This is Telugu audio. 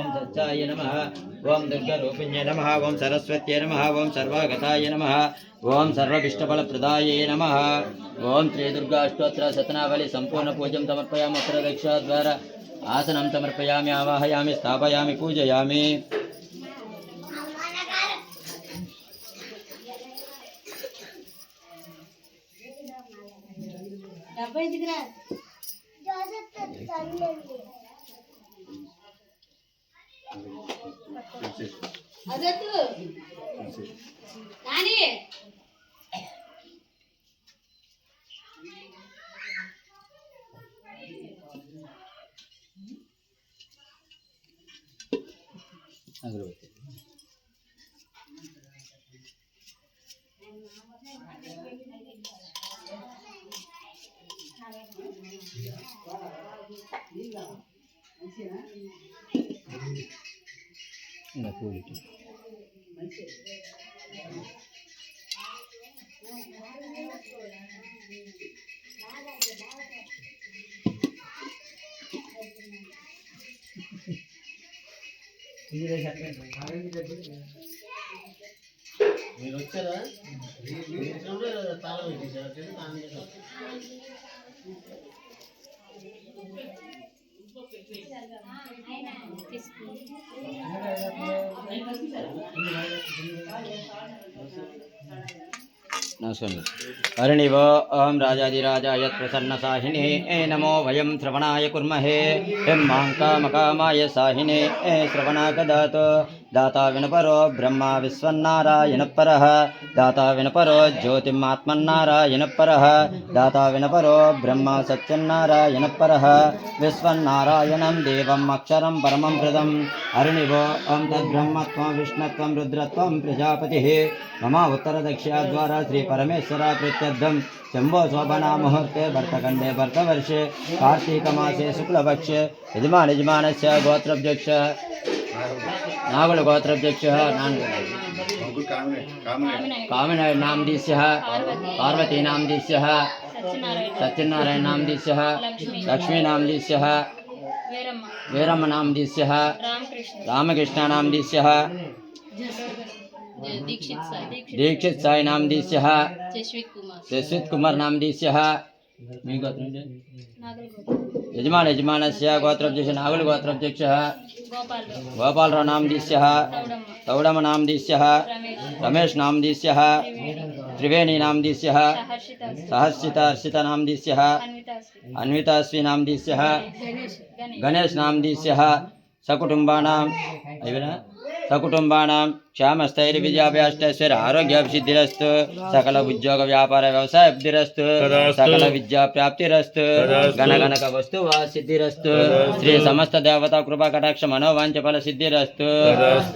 ఓం సత్యాయ నమ. ఓం దుర్గరూపిణ్య నమ. ఓం సరస్వత్యై నమ. ఓం సర్వాగతాయ నమ. ఓం సర్వవిష్టఫలప్రదాయే నమ. ఓం శ్రీ దుర్గా అష్టోత్తర శతనావళి సంపూర్ణ పూజం సమర్పయామి అత్ర దక్ష ద్వారా ఆసనం సమర్పయామి ఆవాహయామి స్థాపయామి పూజయామి. డబ్బా అగరబత్తి ఇంకా పూలు ఇటు. మీరు వచ్చారా? మీరు వచ్చినప్పుడు తాళం పెట్టేశారు. తాళం हरिणिव ओं राजाधिराजा यसन्न साहिने ए नमो वयम श्रवणाय कुर्महे। हिं माङ्कामकामाय साहिने, ए श्रवणा దాతా వినపరో బ్రహ్మ విశ్వన్నారాయణపర దాతా వినపరో జ్యోతిమాత్మన్నారాయణపర దాతా వినపరో బ్రహ్మ సత్యన్నారాయణపర విశ్వన్నారాయణం దేవం అక్షరం పరమం హృదం హరిణివో ఓం తద్బ్రహ్మత్వం విష్ణత్వం రుద్రత్వం ప్రజాపతి మమ ఉత్తరదక్షిణాద్వారా శ్రీ పరమేశ్వర ప్రత్యర్థం శంభో శోభనా ముహూర్తే భర్తఖండే భర్తవర్షే కార్తీకమాసే శుక్లపక్షే యజమాన్ యజమానస్య గోత్రభ్యక్ష नागल गोत्राध्यक्ष कामनाय नामदेश पार्वती नामदेश सत्यनारायण नाम लक्ष्मी नामदेश वीरम्म नामदेश रामकृष्ण नामदेश दीक्षित साई नामदेश जसवीत कुमार। नामदेश దీక్షిత్ దీక్షిత్ సాయి నామదీస్య జస్విత్ కుమార్ యశ్విత్ కుమార్ నామదీస్య మీ గోత్రం ఏంటి? నాగరి యజమాన్ యజమానస్య గోత్రభ్యక్ష నాగుల గోత్రభ్యక్ష గోపాలరావు గోపాలరావు నామదీస్య తౌడమ్మ తౌడమ నామదీస్య రమేష్ రమేష్ నామదీస్య త్రివేణి నామదీస్య సహర్షిత సహర్షిత హర్షిత నామదీస్య అన్వితాశ్రీ అన్వితాశ్రీ నామదీస్య సకుటుంబానాం విద్యాభ్యాష్టైశ్వర్య ఆరోగ్యాభిసిద్ధిరస్తు సకల ఉద్యోగ వ్యాపార వ్యవసాయ అభిరస్తు సకల విద్యా ప్రాప్తిరస్తు గణగణక వస్తు సిద్ధిరస్తు శ్రీ సమస్త దేవతా కృపా కటాక్ష మనోవాంఛ ఫల సిద్ధిరస్తు.